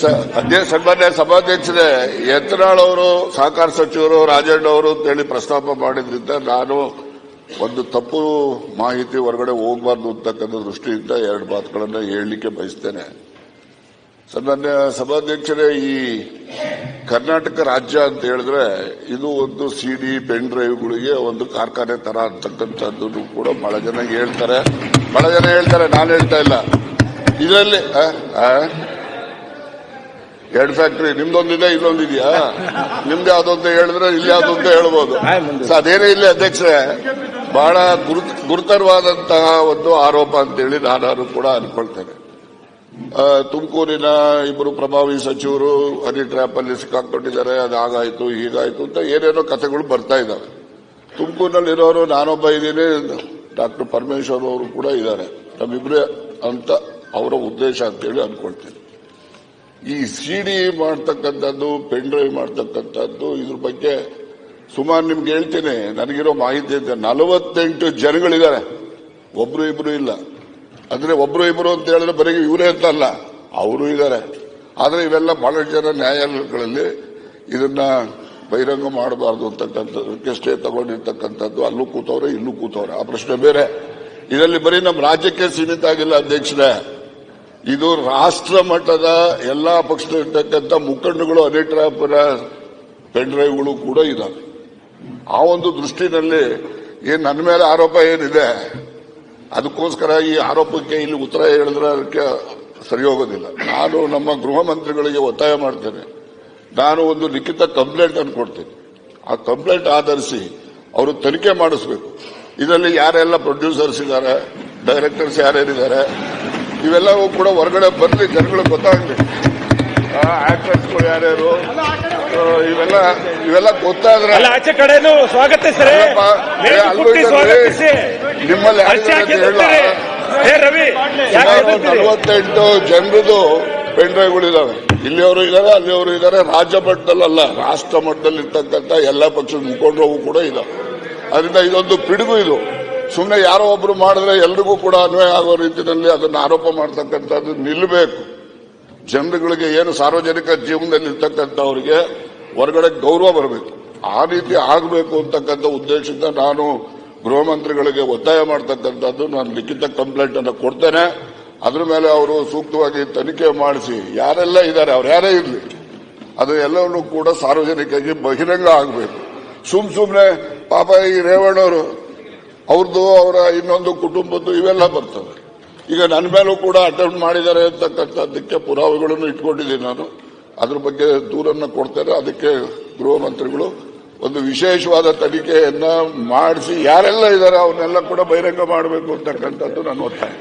ಸ- ಅಧ್ಯಕ್ಷ, ಸನ್ಮಾನ್ಯ ಸಭಾಧ್ಯಕ್ಷರೇ ಯತ್ನಾಳ್ ಅವರು ಸಹಕಾರ ಸಚಿವರು ರಾಜಣ್ಣ ಅವರು ಅಂತೇಳಿ ಪ್ರಸ್ತಾಪ ಮಾಡಿದ್ರಿಂದ ನಾನು ಒಂದು ತಪ್ಪು ಮಾಹಿತಿ ಹೊರಗಡೆ ಹೋಗಬಾರ್ದು ಅಂತಕ್ಕಂಥ ದೃಷ್ಟಿಯಿಂದ ಎರಡು ಮಾತುಗಳನ್ನು ಹೇಳಲಿಕ್ಕೆ ಬಯಸ್ತೇನೆ. ಸನ್ಮಾನ್ಯ ಸಭಾಧ್ಯಕ್ಷರೇ, ಈ ಕರ್ನಾಟಕ ರಾಜ್ಯ ಅಂತ ಹೇಳಿದ್ರೆ ಇದು ಒಂದು ಸಿಡಿ, ಪೆನ್ ಡ್ರೈವ್ಗಳಿಗೆ ಒಂದು ಕಾರ್ಖಾನೆ ತರ ಅಂತಕ್ಕಂಥದ್ದು ಕೂಡ ಬಹಳ ಜನ ಹೇಳ್ತಾರೆ. ಬಹಳ ಜನ ಹೇಳ್ತಾರೆ, ನಾನು ಹೇಳ್ತಾ ಇಲ್ಲ. ಇದರಲ್ಲಿ? ಎರಡು ಫ್ಯಾಕ್ಟ್ರಿ ನಿಮ್ದೊಂದಿದೆ ಇಲ್ಲೊಂದಿದೆಯಾ ನಿಮ್ದು ಯಾವ್ದು ಅಂತ ಹೇಳಿದ್ರೆ ಇಲ್ಲಿ ಯಾವ್ದು ಅಂತ ಹೇಳ್ಬೋದು ಅದೇನೇ ಇಲ್ಲಿ ಅಧ್ಯಕ್ಷರೇ, ಬಹಳ ಗುರುತ್, ಗುರುತರವಾದಂತಹ ಒಂದು ಆರೋಪ ಅಂತೇಳಿ ನಾನು ಕೂಡ ಅನ್ಕೊಳ್ತೇನೆ. ತುಮಕೂರಿನ ಇಬ್ಬರು ಪ್ರಭಾವಿ ಸಚಿವರು ಹನಿ ಟ್ರ್ಯಾಪ್ ಅಲ್ಲಿ ಸಿಕ್ಕಾಕೊಂಡಿದ್ದಾರೆ ಹಾಗಾಯ್ತು ಹೀಗಾಯ್ತು ಅಂತ ಏನೇನೋ ಕಥೆಗಳು ಬರ್ತಾ ಇದ್ದಾವೆ. ತುಮಕೂರಿನಲ್ಲಿರೋರು ನಾನೊಬ್ಬ ಇದ್ದೀನಿ, ಡಾಕ್ಟರ್ ಪರಮೇಶ್ವರ್ ಅವರು ಕೂಡ ಇದ್ದಾರೆ. ನಮ್ಮಿಬ್ರೆ ಅಂತ ಅವರ ಉದ್ದೇಶ ಅಂತೇಳಿ ಅನ್ಕೊಳ್ತೇನೆ. ಈ ಸಿಡಿ ಮಾಡ್ತಕ್ಕಂಥದ್ದು ಪೆನ್ ಡ್ರೈವ್ ಮಾಡ್ತಕ್ಕಂಥದ್ದು, ಇದ್ರ ಬಗ್ಗೆ ಸುಮಾರು ನಿಮ್ಗೆ ಹೇಳ್ತೇನೆ, ನನಗಿರೋ ಮಾಹಿತಿ ಅಂತ ನಲವತ್ತೆಂಟು ಜನಗಳಿದ್ದಾರೆ. ಒಬ್ರು ಇಬ್ರು ಇಲ್ಲ. ಅಂದ್ರೆ ಒಬ್ರು ಇಬ್ರು ಅಂತ ಹೇಳಿದ್ರೆ ಬರೀ ಇವರೇ ಅಂತ ಅಲ್ಲ ಅವರು ಇದ್ದಾರೆ. ಆದ್ರೆ ಇವೆಲ್ಲ ಬಹಳಷ್ಟು ಜನ ನ್ಯಾಯಾಲಯಗಳಲ್ಲಿ ಇದನ್ನ ಬಹಿರಂಗ ಮಾಡಬಾರ್ದು ಅಂತಕ್ಕಂಥದ್ದಕ್ಕೆ ಸ್ಟೇ ತಗೊಂಡಿರ್ತಕ್ಕಂಥದ್ದು, ಅಲ್ಲೂ ಕೂತವ್ರೆ, ಇಲ್ಲೂ ಕೂತವ್ರೆ. ಆ ಪ್ರಶ್ನೆ ಬೇರೆ. ಇದರಲ್ಲಿ ಬರೀ ನಮ್ಮ ರಾಜ್ಯಕ್ಕೆ ಸೀಮಿತ ಆಗಿಲ್ಲ, ಅಧ್ಯಕ್ಷರೇ. ಇದು ರಾಷ್ಟ್ರ ಮಟ್ಟದ ಎಲ್ಲಾ ಪಕ್ಷದಲ್ಲಿರ್ತಕ್ಕಂಥ ಮುಖಂಡಗಳು ಅನೇಕರ ಪೆನ್ ಡ್ರೈವ್ಗಳು ಕೂಡ ಇದ್ದಾವೆ ಆ ಒಂದು ದೃಷ್ಟಿನಲ್ಲಿ ಏನ್ ನನ್ನ ಮೇಲೆ ಆರೋಪ ಏನಿದೆ, ಅದಕ್ಕೋಸ್ಕರ ಈ ಆರೋಪಕ್ಕೆ ಇಲ್ಲಿ ಉತ್ತರ ಹೇಳಿದ್ರೆ ಅದಕ್ಕೆ ಸರಿ ಹೋಗೋದಿಲ್ಲ ನಾನು ನಮ್ಮ ಗೃಹ ಮಂತ್ರಿಗಳಿಗೆ ಒತ್ತಾಯ ಮಾಡ್ತೇನೆ. ನಾನು ಒಂದು ಲಿಖಿತ ಕಂಪ್ಲೇಂಟ್ ಅನ್ನು ಕೊಡ್ತೀನಿ. ಆ ಕಂಪ್ಲೇಂಟ್ ಆಧರಿಸಿ ಅವರು ತನಿಖೆ ಮಾಡಿಸ್ಬೇಕು. ಇದರಲ್ಲಿ ಯಾರೆಲ್ಲ ಪ್ರೊಡ್ಯೂಸರ್ಸ್ ಇದ್ದಾರೆ, ಡೈರೆಕ್ಟರ್ಸ್ ಯಾರ್ಯಾರಿದ್ದಾರೆ ಇವೆಲ್ಲವೂ ಕೂಡ ಹೊರಗಡೆ ಬರಲಿ ಜನಗಳು ಗೊತ್ತಾಗಲಿ ಆಕ್ಟರ್ಸ್ಗಳು ಯಾರ್ಯಾರು? ಇವೆಲ್ಲ ಇವೆಲ್ಲ ಗೊತ್ತಾದ್ರೆ ಆಚೆ ಕಡೆನು ಸ್ವಾಗತಿಸ್ರಿ ಸರ್. ನಿಮ್ಮಲ್ಲಿ ರವಿ? ನಲವತ್ತೆಂಟು ಜನರದು ಪೆನ್ ಡ್ರೈವ್ಗಳು ಇದಾವೆ ಇಲ್ಲಿಯವರು ಇದ್ದಾರೆ ಅಲ್ಲಿಯವರು ಇದ್ದಾರೆ. ರಾಜ್ಯ ಮಟ್ಟದಲ್ಲ ರಾಷ್ಟ್ರ ಮಟ್ಟದಲ್ಲಿ ಇರ್ತಕ್ಕಂಥ ಎಲ್ಲ ಪಕ್ಷದ ಮುಖಂಡರು ಕೂಡ ಇದಾವೆ. ಅದರಿಂದ ಇದೊಂದು ಪಿಡುಗು ಇದು. ಸುಮ್ಮನೆ ಯಾರೋ ಒಬ್ರು ಮಾಡಿದ್ರೆ ಎಲ್ರಿಗೂ ಕೂಡ ಅನ್ವಯ ಆಗೋ ರೀತಿಯಲ್ಲಿ ಅದನ್ನು ಆರೋಪ ಮಾಡ್ತಕ್ಕಂಥದ್ದು ನಿಲ್ಲಬೇಕು ಜನರುಗಳಿಗೆ ಏನು ಸಾರ್ವಜನಿಕ ಜೀವನದಲ್ಲಿ ಇರ್ತಕ್ಕಂಥವ್ರಿಗೆ ಹೊರಗಡೆ ಗೌರವ ಬರಬೇಕು. ಆ ರೀತಿ ಆಗಬೇಕು ಅಂತಕ್ಕಂಥ ಉದ್ದೇಶದಿಂದ ನಾನು ಗೃಹ ಮಂತ್ರಿಗಳಿಗೆ ಒತ್ತಾಯ ಮಾಡ್ತಕ್ಕಂಥದ್ದು. ನಾನು ಲಿಖಿತ ಕಂಪ್ಲೇಂಟ್ ಅನ್ನು ಕೊಡ್ತೇನೆ. ಅದ್ರ ಮೇಲೆ ಅವರು ಸೂಕ್ತವಾಗಿ ತನಿಖೆ ಮಾಡಿಸಿ. ಯಾರೆಲ್ಲ ಇದ್ದಾರೆ, ಅವ್ರು ಯಾರೇ ಇರಲಿ, ಅದು ಎಲ್ಲವನ್ನೂ ಕೂಡ ಸಾರ್ವಜನಿಕವಾಗಿ ಬಹಿರಂಗ ಆಗಬೇಕು. ಸುಮ್ ಸುಮ್ನೆ ಪಾಪ ಈ ರೇವಣ್ಣವರು ಅವ್ರದ್ದು ಅವರ ಇನ್ನೊಂದು ಕುಟುಂಬದ್ದು ಇವೆಲ್ಲ ಬರ್ತವೆ. ಈಗ ನನ್ನ ಮೇಲೂ ಕೂಡ ಅಟೆಂಪ್ಟ್ ಮಾಡಿದ್ದಾರೆ ಅಂತಕ್ಕಂಥದ್ದಕ್ಕೆ ಪುರಾವೆಗಳನ್ನು ಇಟ್ಕೊಂಡಿದ್ದೀನಿ ನಾನು. ಅದ್ರ ಬಗ್ಗೆ ದೂರನ್ನು ಕೊಡ್ತಾರೆ. ಅದಕ್ಕೆ ಗೃಹ ಮಂತ್ರಿಗಳು ಒಂದು ವಿಶೇಷವಾದ ತನಿಖೆಯನ್ನ ಮಾಡಿಸಿ, ಯಾರೆಲ್ಲ ಇದ್ದಾರೆ ಅವನ್ನೆಲ್ಲ ಕೂಡ ಬಹಿರಂಗ ಮಾಡಬೇಕು ಅಂತಕ್ಕಂಥದ್ದು ನನ್ನ ಒತ್ತಾಯ.